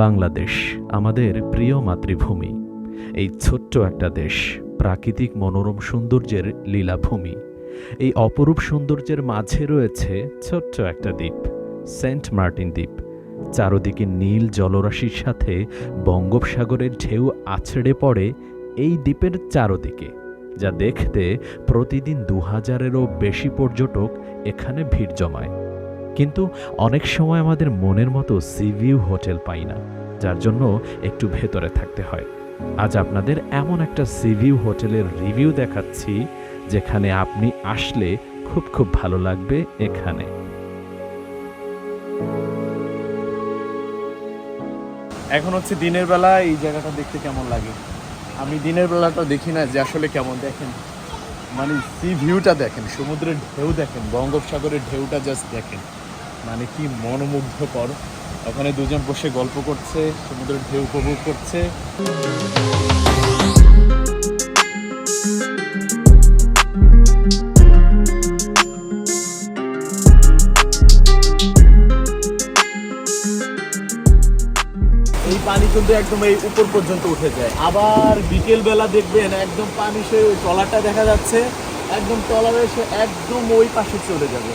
বাংলাদেশ, আমাদের প্রিয় মাতৃভূমি। এই ছোট্ট একটা দেশ, প্রাকৃতিক মনোরম সৌন্দর্যের লীলাভূমি। এই অপরূপ সৌন্দর্যের মাঝে রয়েছে ছোট্ট একটা দ্বীপ, সেন্ট মার্টিন দ্বীপ। চারদিকে নীল জলরাশির সাথে বঙ্গোপসাগরের ঢেউ আছড়ে পড়ে এই দ্বীপের চারদিকে, যা দেখতে প্রতিদিন দু হাজারেরও বেশি পর্যটক এখানে ভিড় জমায়। কিন্তু অনেক সময় আমাদের মনের মতো সিভিউ হোটেল পাই না, যার জন্য একটু ভেতরে থাকতে হয়। আজ আপনাদের এমন একটা সিভিউ হোটেলের রিভিউ দেখাচ্ছি, যেখানে আপনি আসলে খুব খুব ভালো লাগবে এখানে। এখন হচ্ছে দিনের বেলা, এই জায়গাটা দেখতে কেমন লাগে? আমি দিনের বেলাটা দেখি না যে আসলে কেমন দেখেন। মানে সি ভিউটা দেখেন, সমুদ্রের ঢেউ দেখেন, বঙ্গোপসাগরের ঢেউটা জাস্ট দেখেন। মানে কি মনোমুগ্ধকর। ওখানে দুজন বসে গল্প করছে, সমুদ্রের ঢেউ উপভোগ করছে। এই পানি একদম এই উপর পর্যন্ত উঠে যায়। আবার বিকেল বেলা দেখবেন একদম পানি সে দেখা যাচ্ছে, একদম টলার এসে একদম ওই পাশে চলে যাবে।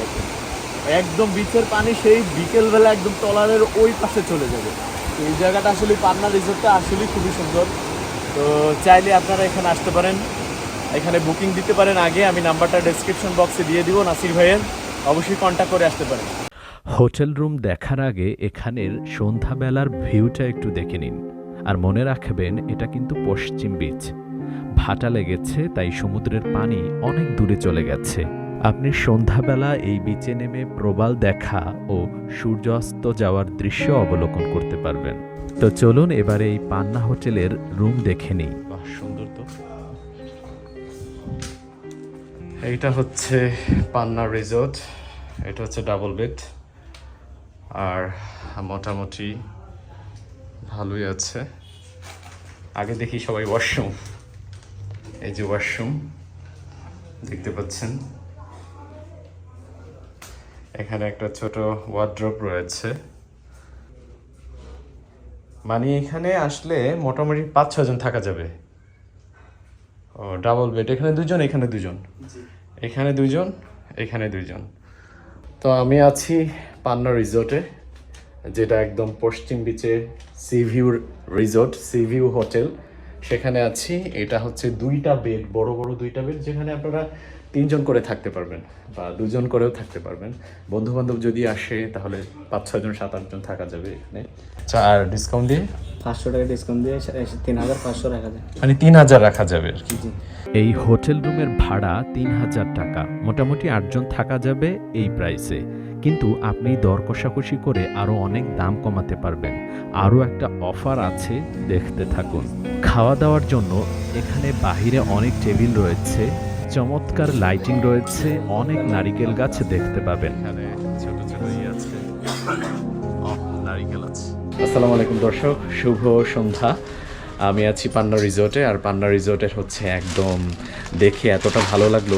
একদম। বিচের পানি সেই বিকেল বেলা একদম টলারের ওই পাশে চলে যাবে। এই জায়গাটা আসলে পান্না রিসোর্টটা আসলে খুবই সুন্দর। তো চাইলে আপনারা এখানে আসতে পারেন। এখানে বুকিং দিতে পারেন আগে, আমি নাম্বারটা ডেসক্রিপশন বক্সে দিয়ে দিব, নাসির ভাইয়ের। অবশ্যই কন্ট্যাক্ট করে আসতে পারেন। হোটেল রুম দেখার আগে এখানের সন্ধ্যাবেলার ভিউটা একটু দেখে নিন। আর মনে রাখবেন, এটা কিন্তু পশ্চিম বিচ। ভাটা লেগেছে, তাই সমুদ্রের পানি অনেক দূরে চলে গেছে। আপনি সন্ধ্যাবেলা এই বিচে নেমে প্রবাল দেখা ও সূর্যাস্ত যাওয়ার দৃশ্য অবলোকন করতে পারবেন। তো চলুন এবারে এই পান্না হোটেলের রুম দেখে নিই। সুন্দর তো। এইটা হচ্ছে পান্না রিসোর্ট, এটা হচ্ছে ডাবল বেড, আর মোটামুটি ভালোই আছে। আগে দেখি সবাই ওয়াশরুম। এই যে ওয়াশরুম, দেখতে পাচ্ছেন। এখানে একটা ছোট ওয়ার্ড্রপ রয়েছে। মানে এখানে আসলে মোটামুটি পাঁচ ছজন থাকা যাবে। ও ডাবল বেড এখানে দুজন এখানে দুজন। এখানে দুজন এখানে দুজন। তো আমি আছি পান্না রিসোর্টে যেটা একদম পশ্চিম বিচে sea view resort sea view hotel সেখানে আছি এটা হচ্ছে দুইটা বেড বড় বড় দুইটা বেড যেখানে আপনারা তিনজন করে থাকতে পারবেন বা দুজন করেও থাকতে পারবেন। বন্ধু বান্ধব যদি আসে তাহলে পাঁচ ছজন সাত আটজন থাকা যাবে এখানে। আচ্ছা আর ডিসকাউন্ট দিয়ে? পাঁচশো টাকা ডিসকাউন্ট দিয়ে এসে তিন হাজার পাঁচশো রাখা যায়। মানে তিন হাজার রাখা যাবে আর কি। এই হোটেল রুমের ভাড়া তিন হাজার টাকা। মোটামুটি আটজন থাকা যাবে এই প্রাইসে কিন্তু আপনি দর কষাকষি করে আরও অনেক দাম কমাতে পারবেন। আরও একটা অফার আছে দেখতে থাকুন। খাওয়া দাওয়ার জন্য এখানে বাহিরে অনেক টেবিল রয়েছে। চমৎকার লাইটিং রয়েছে অনেক নারিকেল গাছ দেখতে পাবেন। এখানে ছোট ছোট ইয়ে আছে। নারিকেল আছে। আসসালামু আলাইকুম দর্শক শুভ সন্ধ্যা। আমি আছি পান্না রিসোর্টে আর পান্না রিসোর্টের হচ্ছে একদম দেখে এতটা ভালো লাগল।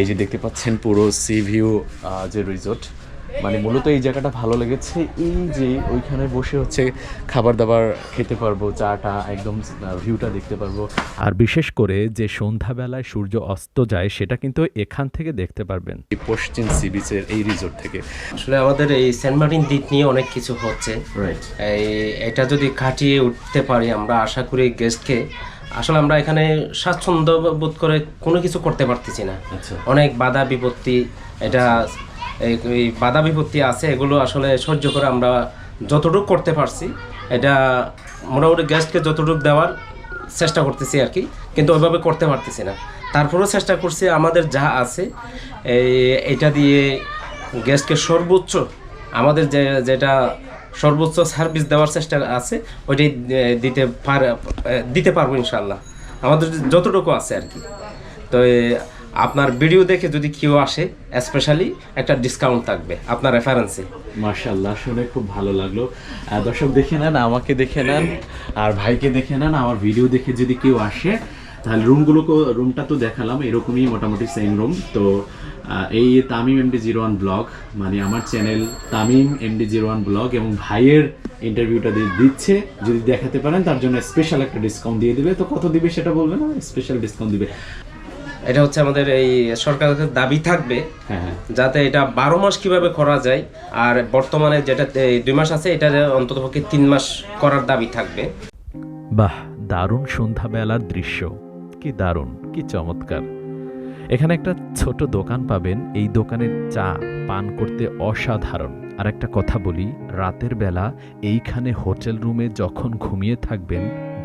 এই যে দেখতে পাচ্ছেন পুরো সি ভিউ যে রিসোর্ট মানে মূলত এই জায়গাটা ভালো লেগেছে। এই যে ওইখানে বসে হচ্ছে খাবার দাবার খেতে পারব চাটা একদম ভিউটা দেখতে পারব। আর বিশেষ করে যে সন্ধ্যাবেলায় সূর্য অস্ত যায় সেটা কিন্তু এখান থেকে দেখতে পারবেন। এই পশ্চিম সি বিচের এই রিসোর্ট থেকে। আসলে আমাদের এই সেন্ট মার্টিন দ্বীপ নিয়ে অনেক কিছু হচ্ছে। এটা যদি কাটিয়ে উঠতে পারি আমরা আশা করি গেস্টকে আসলে আমরা এখানে স্বাচ্ছন্দ্য বোধ করে কোনো কিছু করতে পারতেছি না। আচ্ছা। অনেক বাধা বিপত্তি এটা এই বাধা বিপত্তি আছে, এগুলো আসলে সহ্য করে আমরা যতটুকু করতে পারছি, এটা মোটামুটি গেস্টকে যতটুকু দেওয়ার চেষ্টা করতেছি আর কি, কিন্তু ওইভাবে করতে পারতেছি না। তারপরেও চেষ্টা করছি, আমাদের যা আছে এটা দিয়ে গেস্টকে সর্বোচ্চ, আমাদের যে, যেটা সর্বোচ্চ সার্ভিস দেওয়ার চেষ্টা আছে, ওইটাই দিতে পার দিতে পারব ইনশাল্লাহ আমাদের যতটুকু আছে আর কি। তো আপনার ভিডিও দেখে যদি কেউ আসে স্পেশালি একটা ডিসকাউন্ট থাকবে, আপনার রেফারেন্সে মার্শাল্লাহ শুনে খুব ভালো লাগল। দর্শক দেখে নেন, আমাকে দেখে নেন, আর ভাইকে দেখে নেন, আমার ভিডিও দেখে যদি কেউ আসে, তাহলে রুমগুলো রুমটা তো দেখালাম, এরকমই মোটামুটি সেম রুম তো এই Tamim MD zero one blog মানে আমার channel Tamim MD zero one blog এবং ভাইয়ের ইন্টারভিউটা দিয়ে দিচ্ছে, যদি দেখাতে পারেন, তার জন্য স্পেশাল একটা ডিসকাউন্ট দিয়ে দিবে। তো কত দিবে সেটা বলবে না স্পেশাল ডিসকাউন্ট দিবে। এটা হচ্ছে আমাদের এই সরকারের দাবি থাকবে হ্যাঁ হ্যাঁ। যাতে এটা বারো মাস কীভাবে করা যায় আর বর্তমানে যেটা দুই মাস আছে এটা অন্ততপক্ষে তিন মাস করার দাবি থাকবে। বাহ দারুণ সন্ধ্যাবেলার দৃশ্য। কি দারুণ কি চমৎকার। এখানে একটা ছোট দোকান পাবেন এই দোকানের চা পান করতে অসাধারণ। আর একটা কথা বলি রাতের বেলা এইখানে হোটেল রুমে যখন ঘুমিয়ে থাকবেন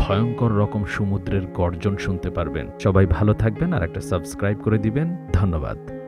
ভয়ঙ্কর রকম সমুদ্রের গর্জন শুনতে পারবেন। সবাই ভালো থাকবেন আর একটা সাবস্ক্রাইব করে দিবেন। ধন্যবাদ।